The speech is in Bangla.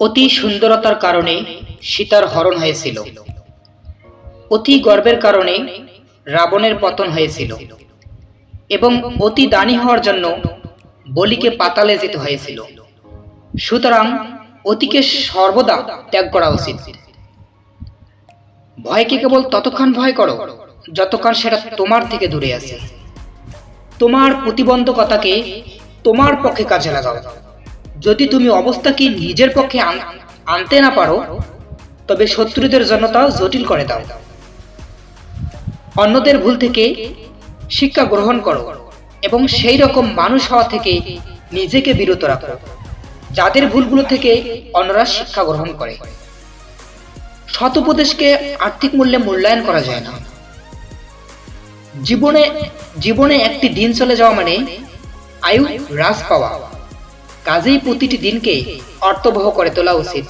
অতি সুন্দরতার কারণে সীতার হরণ হয়েছিল। অতি গর্বের কারণে রাবণের পতন হয়েছিল এবং অতি দানী হওয়ার জন্য বলিকে পাতালে যেতে হয়েছিল। সুতরাং অতিকে সর্বদা ত্যাগ করা উচিত। ভয়কে কেবল ততক্ষণ ভয় করো, যতক্ষণ সেটা তোমার থেকে দূরে আছে। তোমার প্রতিবন্ধকতাকে তোমার পক্ষে কাজে লাগাও। যদি তুমি অবস্থাকে নিজের পক্ষে আনতে না পারো, তবে শত্রুদের জন্য তা জটিল করে দাও। অন্যদের ভুল থেকে শিক্ষা গ্রহণ করো এবং সেই রকম মানুষ হওয়া থেকে নিজেকে বিরত রাখো, যাদের ভুলগুলো থেকে অন্যরা শিক্ষা গ্রহণ করে। সৎ উপদেশকে আর্থিক মূল্যে মূল্যায়ন করা যায় না। জীবনে জীবনে একটি দিন চলে যাওয়া মানে আয়ু হ্রাস পাওয়া। কাজেই প্রতিটি দিনকে অর্থবহ করে তোলা উচিত।